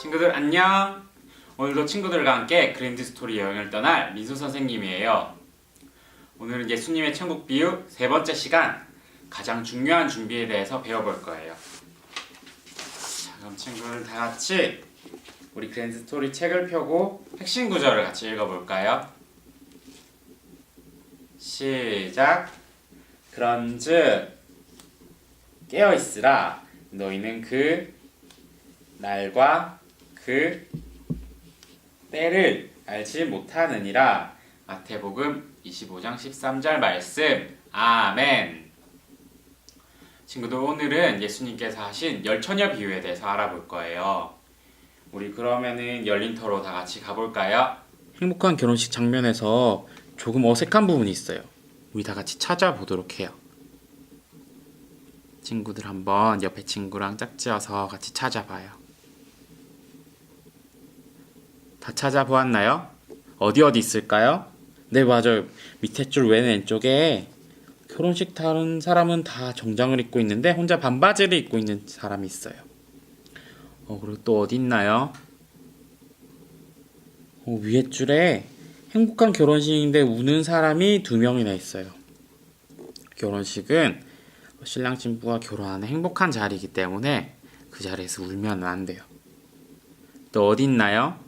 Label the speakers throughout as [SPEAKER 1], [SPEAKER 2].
[SPEAKER 1] 친구들 안녕. 오늘도 친구들과 함께 그랜드 스토리 여행을 떠날 민수 선생님이에요. 오늘은 예수님의 천국 비유 세 번째 시간 가장 중요한 준비에 대해서 배워볼 거예요. 자, 그럼 친구들 다 같이 우리 그랜드 스토리 책을 펴고 핵심 구절을 같이 읽어볼까요? 시작. 그런즉 깨어 있으라 너희는 그 날과 그 때를 알지 못하느니라. 마태복음 25장 13절 말씀. 아멘. 친구들 오늘은 예수님께서 하신 열처녀 비유에 대해서 알아볼 거예요. 우리 그러면은 열린 터로 다 같이 가볼까요? 행복한 결혼식 장면에서 조금 어색한 부분이 있어요. 우리 다 같이 찾아보도록 해요. 친구들 한번 옆에 친구랑 짝지어서 같이 찾아봐요. 다 찾아보았나요? 어디 어디 있을까요? 네 맞아요. 밑에 줄 왼쪽에 결혼식 다른 사람은 다 정장을 입고 있는데 혼자 반바지를 입고 있는 사람이 있어요. 어 그리고 또 어디 있나요? 어, 위에 줄에 행복한 결혼식인데 우는 사람이 두 명이나 있어요. 결혼식은 신랑 신부가 결혼하는 행복한 자리이기 때문에 그 자리에서 울면 안 돼요. 또 어디 있나요?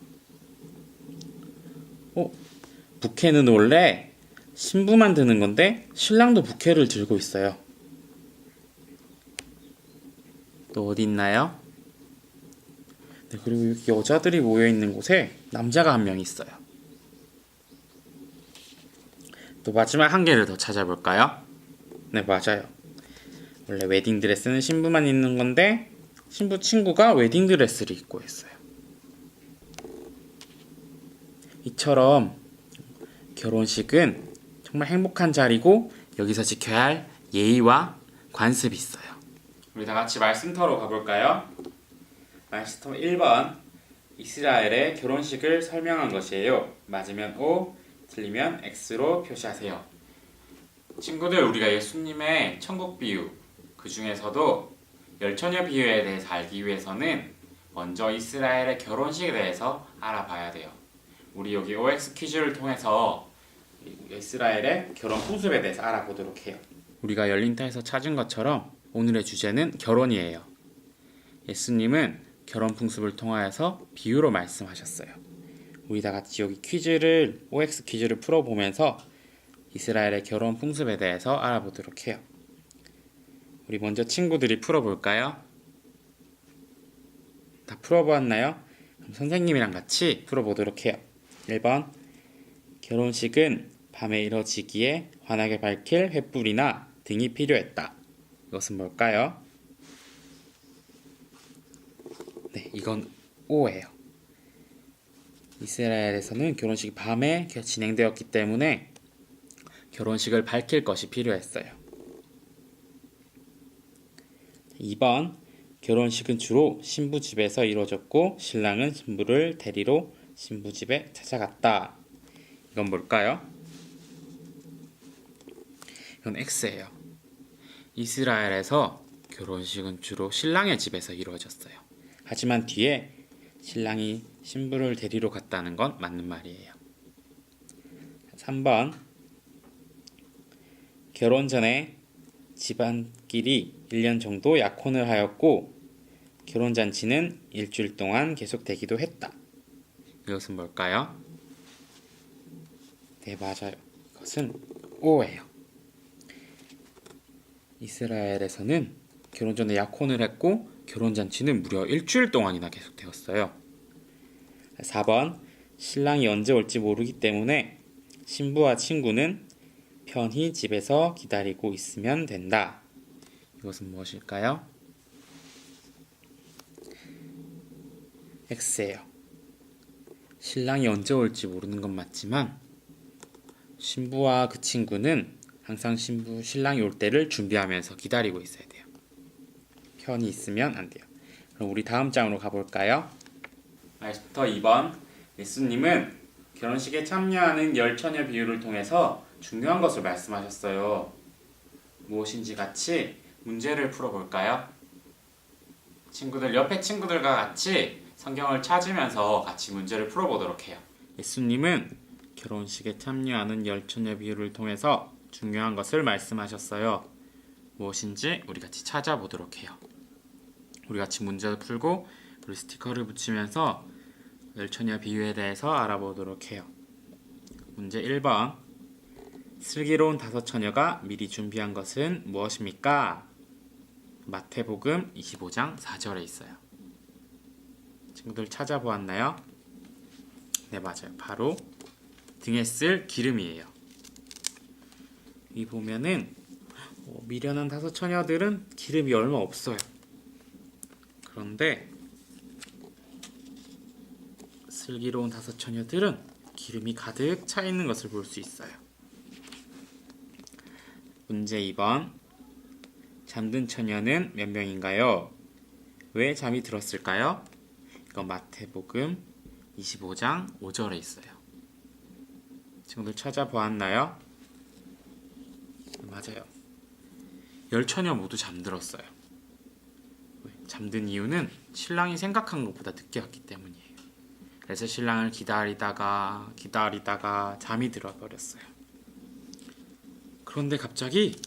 [SPEAKER 1] 어, 부케는 원래 신부만 드는 건데 신랑도 부케를 들고 있어요. 또 어디 있나요? 네, 그리고 여기 여자들이 모여 있는 곳에 남자가 한 명 있어요. 또 마지막 한 개를 더 찾아볼까요? 네, 맞아요. 원래 웨딩 드레스는 신부만 입는 건데 신부 친구가 웨딩 드레스를 입고 있어요. 이처럼 결혼식은 정말 행복한 자리고 여기서 지켜야 할 예의와 관습이 있어요. 우리 다 같이 말씀터로 가볼까요? 말씀터 1번 이스라엘의 결혼식을 설명한 것이에요. 맞으면 O, 틀리면 X로 표시하세요. 친구들 우리가 예수님의 천국 비유 그 중에서도 열처녀 비유에 대해서 알기 위해서는 먼저 이스라엘의 결혼식에 대해서 알아봐야 돼요. 우리 여기 OX 퀴즈를 통해서 이스라엘의 결혼 풍습에 대해서 알아보도록 해요. 우리가 열린타에서 찾은 것처럼 오늘의 주제는 결혼이에요. 예수님은 결혼 풍습을 통하여서 비유로 말씀하셨어요. 우리 다 같이 여기 퀴즈를 OX 퀴즈를 풀어보면서 이스라엘의 결혼 풍습에 대해서 알아보도록 해요. 우리 먼저 친구들이 풀어볼까요? 다 풀어보았나요? 그럼 선생님이랑 같이 풀어보도록 해요. 1번 결혼식은 밤에 이뤄지기에 환하게 밝힐 횃불이나 등이 필요했다. 이것은 뭘까요? 네, 이건 O예요. 이스라엘에서는 결혼식이 밤에 진행되었기 때문에 결혼식을 밝힐 것이 필요했어요. 2번 결혼식은 주로 신부 집에서 이루어졌고 신랑은 신부를 데리러 신부 집에 찾아갔다. 이건 뭘까요? 이건 X예요. 이스라엘에서 결혼식은 주로 신랑의 집에서 이루어졌어요. 하지만 뒤에 신랑이 신부를 데리러 갔다는 건 맞는 말이에요. 3번 결혼 전에 집안끼리 1년 정도 약혼을 하였고 결혼 잔치는 일주일 동안 계속되기도 했다. 이것은 뭘까요? 네, 맞아요. 이것은 O예요. 이스라엘에서는 결혼 전에 약혼을 했고 결혼 잔치는 무려 일주일 동안이나 계속되었어요. 4번 신랑이 언제 올지 모르기 때문에 신부와 친구는 편히 집에서 기다리고 있으면 된다. 이것은 무엇일까요? X예요. 신랑이 언제 올지 모르는 건 맞지만 신부와 그 친구는 항상 신부 신랑이 올 때를 준비하면서 기다리고 있어야 돼요. 편히 있으면 안 돼요. 그럼 우리 다음 장으로 가볼까요? 말부터 2번 예수님은 결혼식에 참여하는 열처녀 비유를 통해서 중요한 것을 말씀하셨어요. 무엇인지 같이 문제를 풀어볼까요? 친구들 옆에 친구들과 같이 성경을 찾으면서 같이 문제를 풀어보도록 해요. 예수님은 결혼식에 참여하는 열처녀 비유를 통해서 중요한 것을 말씀하셨어요. 무엇인지 우리 같이 찾아보도록 해요. 우리 같이 문제를 풀고 우리 스티커를 붙이면서 열처녀 비유에 대해서 알아보도록 해요. 문제 1번 슬기로운 다섯 처녀가 미리 준비한 것은 무엇입니까? 마태복음 25장 4절에 있어요. 친구들 찾아보았나요? 네, 맞아요. 바로 등에 쓸 기름이에요. 이 보면은 어, 미련한 다섯 처녀들은 기름이 얼마 없어요. 그런데 슬기로운 다섯 처녀들은 기름이 가득 차 있는 것을 볼 수 있어요. 문제 2번. 잠든 처녀는 몇 명인가요? 왜 잠이 들었을까요? 이건 마태복음 25장 5절에 있어요. 친구들 찾아보았나요? 맞아요. 열 처녀 모두 잠들었어요. 왜? 잠든 이유는 신랑이 생각한 것보다 늦게 왔기 때문이에요. 그래서 신랑을 기다리다가 기다리다가 잠이 들어 버렸어요. 그런데 갑자기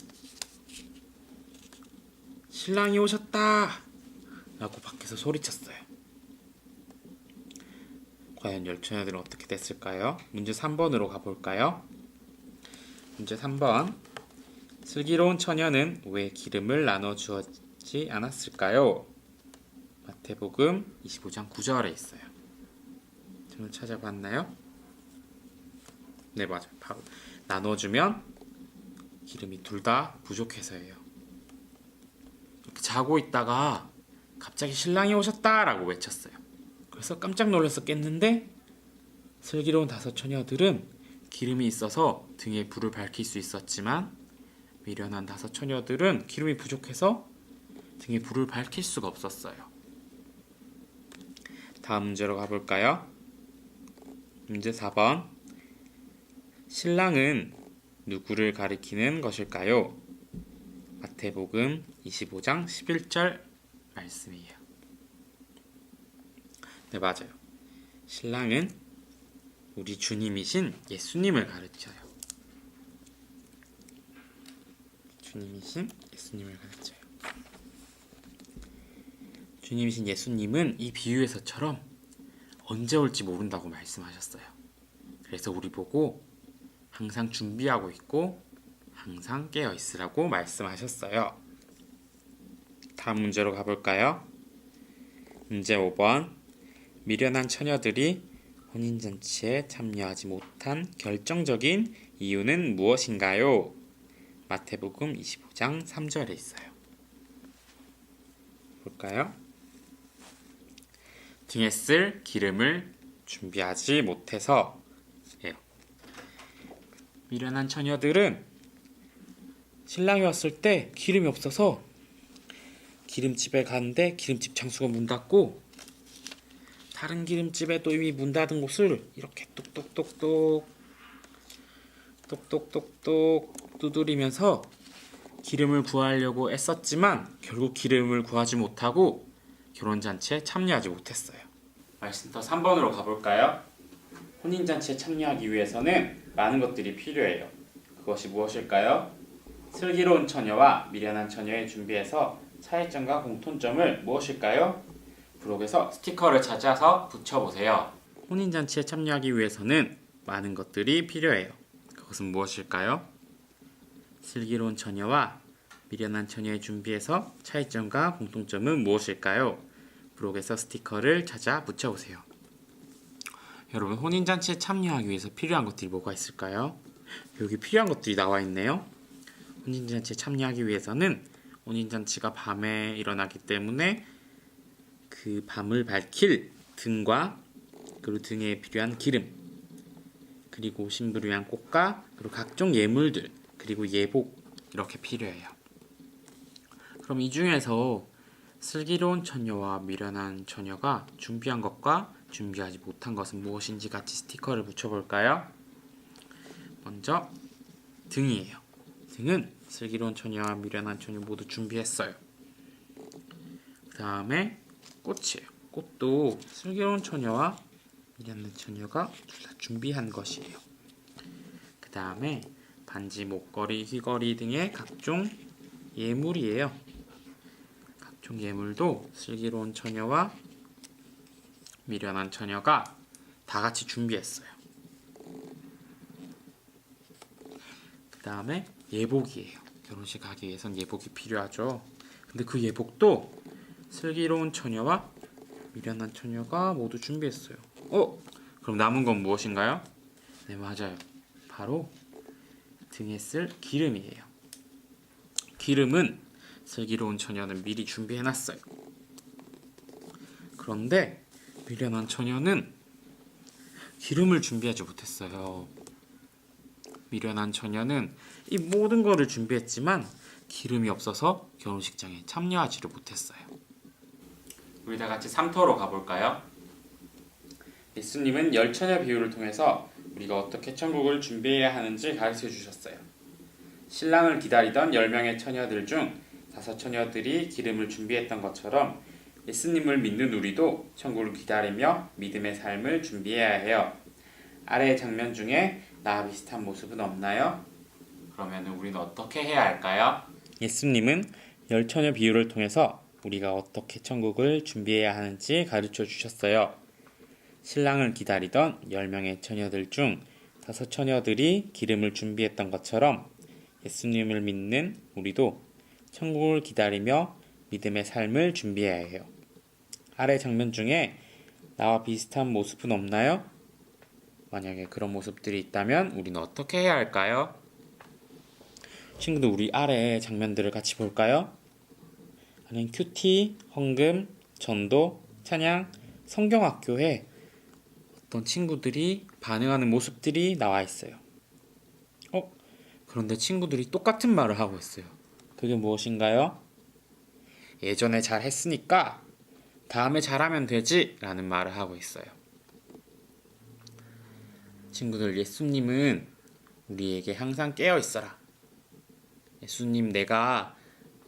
[SPEAKER 1] 신랑이 오셨다! 라고 밖에서 소리쳤어요. 과연 열처녀들은 어떻게 됐을까요? 문제 3번으로 가볼까요? 문제 3번. 슬기로운 처녀는 왜 기름을 나눠 주었지 않았을까요? 마태복음 25장 9절에 있어요. 저는 찾아봤나요? 네, 맞아요. 바로 나눠주면 기름이 둘 다 부족해서예요. 이렇게 자고 있다가 갑자기 신랑이 오셨다라고 외쳤어요. 그래서 깜짝 놀라서 깼는데 슬기로운 다섯 처녀들은 기름이 있어서 등에 불을 밝힐 수 있었지만 미련한 다섯 처녀들은 기름이 부족해서 등에 불을 밝힐 수가 없었어요. 다음 문제로 가볼까요? 문제 4번. 신랑은 누구를 가리키는 것일까요? 마태복음 25장 11절 말씀이에요. 네, 맞아요. 신랑은 우리 주님이신 예수님을 가르쳐요. 주님이신 예수님을 가르쳐요. 주님이신 예수님은 이 비유에서처럼 언제 올지 모른다고 말씀하셨어요. 그래서 우리 보고 항상 준비하고 있고 항상 깨어 있으라고 말씀하셨어요. 다음 문제로 가볼까요? 문제 5번. 미련한 처녀들이 혼인잔치에 참여하지 못한 결정적인 이유는 무엇인가요? 마태복음 25장 3절에 있어요. 볼까요? 등에 쓸 기름을 준비하지 못해서 예요. 미련한 처녀들은 신랑이 왔을 때 기름이 없어서 기름집에 가는데 기름집 장수가 문 닫고 다른 기름집에도 이미 문 닫은 곳을 이렇게 똑똑똑똑 똑똑똑똑 두드리면서 기름을 구하려고 애썼지만 결국 기름을 구하지 못하고 결혼잔치에 참여하지 못했어요. 말씀터 3번으로 가볼까요? 혼인잔치에 참여하기 위해서는 많은 것들이 필요해요. 그것이 무엇일까요? 슬기로운 처녀와 미련한 처녀의 준비해서 차이점과 공통점을 무엇일까요? 블록에서 스티커를 찾아서 붙여보세요. 혼인잔치에 참여하기 위해서는 많은 것들이 필요해요. 그것은 무엇일까요? 슬기로운 처녀와 미련한 처녀의 준비해서 차이점과 공통점은 무엇일까요? 블록에서 스티커를 찾아 붙여보세요. 여러분 혼인잔치에 참여하기 위해서 필요한 것들이 뭐가 있을까요? 여기 필요한 것들이 나와 있네요. 혼인잔치에 참여하기 위해서는 혼인잔치가 밤에 일어나기 때문에 그 밤을 밝힐 등과 그리고 등에 필요한 기름 그리고 신부를 위한 꽃과 그리고 각종 예물들 그리고 예복 이렇게 필요해요. 그럼 이 중에서 슬기로운 처녀와 미련한 처녀가 준비한 것과 준비하지 못한 것은 무엇인지 같이 스티커를 붙여볼까요? 먼저 등이에요. 등은 슬기로운 처녀와 미련한 처녀 모두 준비했어요. 그 다음에 꽃이에요. 꽃도 슬기로운 처녀와 미련한 처녀가 둘 다 준비한 것이에요. 그 다음에 반지, 목걸이, 귀걸이 등의 각종 예물이에요. 각종 예물도 슬기로운 처녀와 미련한 처녀가 다 같이 준비했어요. 그 다음에 예복이에요. 결혼식 가기 위해선 예복이 필요하죠. 근데 그 예복도 슬기로운 처녀와 미련한 처녀가 모두 준비했어요. 어? 그럼 남은 건 무엇인가요? 네, 맞아요. 바로 등에 쓸 기름이에요. 기름은 슬기로운 처녀는 미리 준비해놨어요. 그런데 미련한 처녀는 기름을 준비하지 못했어요. 미련한 처녀는 이 모든 거를 준비했지만 기름이 없어서 결혼식장에 참여하지를 못했어요. 우리 다 같이 삼터로 가볼까요? 예수님은 열 처녀 비유를 통해서 우리가 어떻게 천국을 준비해야 하는지 가르쳐 주셨어요. 신랑을 기다리던 열 명의 처녀들 중 다섯 처녀들이 기름을 준비했던 것처럼 예수님을 믿는 우리도 천국을 기다리며 믿음의 삶을 준비해야 해요. 아래의 장면 중에 나와 비슷한 모습은 없나요? 그러면 우리는 어떻게 해야 할까요? 예수님은 열 처녀 비유를 통해서 우리가 어떻게 천국을 준비해야 하는지 가르쳐 주셨어요. 신랑을 기다리던 열 명의 처녀들 중 다섯 처녀들이 기름을 준비했던 것처럼 예수님을 믿는 우리도 천국을 기다리며 믿음의 삶을 준비해야 해요. 아래 장면 중에 나와 비슷한 모습은 없나요? 만약에 그런 모습들이 있다면 우리는 어떻게 해야 할까요? 친구들 우리 아래 장면들을 같이 볼까요? 아는 큐티, 헌금, 전도, 찬양, 성경학교에 어떤 친구들이 반응하는 모습들이 나와 있어요. 어? 그런데 친구들이 똑같은 말을 하고 있어요. 그게 무엇인가요? 예전에 잘 했으니까 다음에 잘하면 되지 라는 말을 하고 있어요. 친구들, 예수님은 우리에게 항상 깨어 있어라. 예수님, 내가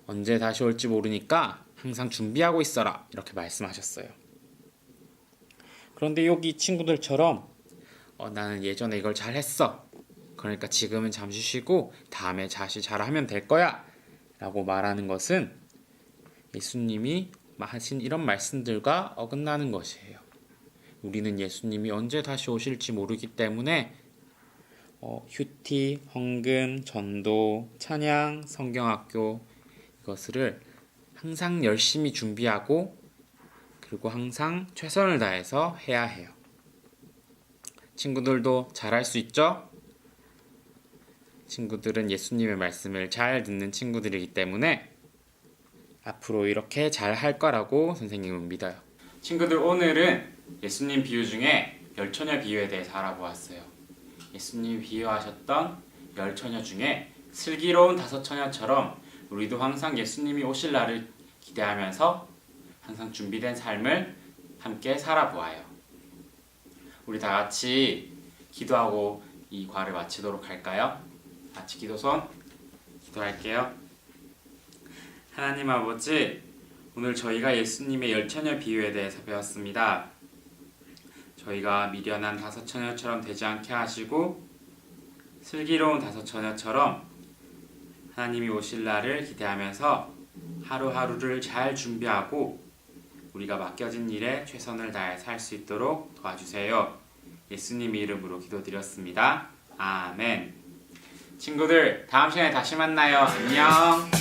[SPEAKER 1] 언제 다시 올지 모르니까 항상 준비하고 있어라. 이렇게 말씀하셨어요. 그런데 여기 친구들처럼 어, 나는 예전에 이걸 잘했어. 그러니까 지금은 잠시 쉬고 다음에 다시 잘하면 될 거야. 라고 말하는 것은 예수님이 하신 이런 말씀들과 어긋나는 것이에요. 우리는 예수님이 언제 다시 오실지 모르기 때문에 어, 휴티, 헌금, 전도, 찬양, 성경학교 이것을 항상 열심히 준비하고 그리고 항상 최선을 다해서 해야 해요. 친구들도 잘할 수 있죠? 친구들은 예수님의 말씀을 잘 듣는 친구들이기 때문에 앞으로 이렇게 잘 할 거라고 선생님은 믿어요. 친구들 오늘은 예수님 비유 중에 열처녀 비유에 대해서 알아보았어요. 예수님이 비유하셨던 열처녀 중에 슬기로운 다섯 처녀처럼 우리도 항상 예수님이 오실 날을 기대하면서 항상 준비된 삶을 함께 살아보아요. 우리 다 같이 기도하고 이 과를 마치도록 할까요? 같이 기도손 기도할게요. 하나님 아버지, 오늘 저희가 예수님의 열처녀 비유에 대해서 배웠습니다. 저희가 미련한 다섯 처녀처럼 되지 않게 하시고 슬기로운 다섯 처녀처럼 하나님이 오실 날을 기대하면서 하루하루를 잘 준비하고 우리가 맡겨진 일에 최선을 다해 살 수 있도록 도와주세요. 예수님 이름으로 기도드렸습니다. 아멘. 친구들, 다음 시간에 다시 만나요. 안녕.